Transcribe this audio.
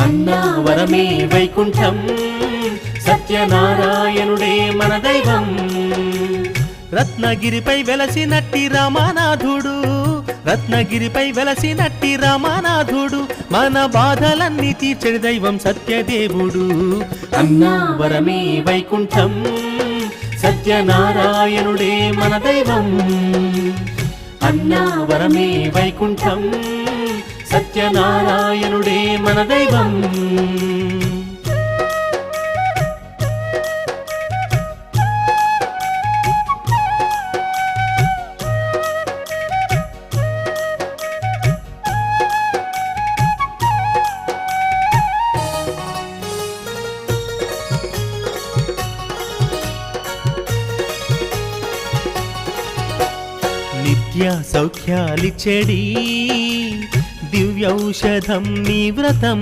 అన్నావరమే వైకుంఠం సత్యనారాయణుడే మన దైవం. రత్నగిరిపై వెలసినట్టి రామానాథుడు రత్నగిరిపై వెలసినట్టి రామానాథుడు మన బాధలన్నీ తీర్చడి దైవం సత్యదేవుడు. అన్నావరమే వైకుంఠం సత్యనారాయణుడే మన దైవం. అన్నావరమే వైకుంఠం సత్యనారాయణుడే మన దైవం. నిత్య సౌఖ్యాలిచ్చెడి దివ్యౌషధం నివ్రతం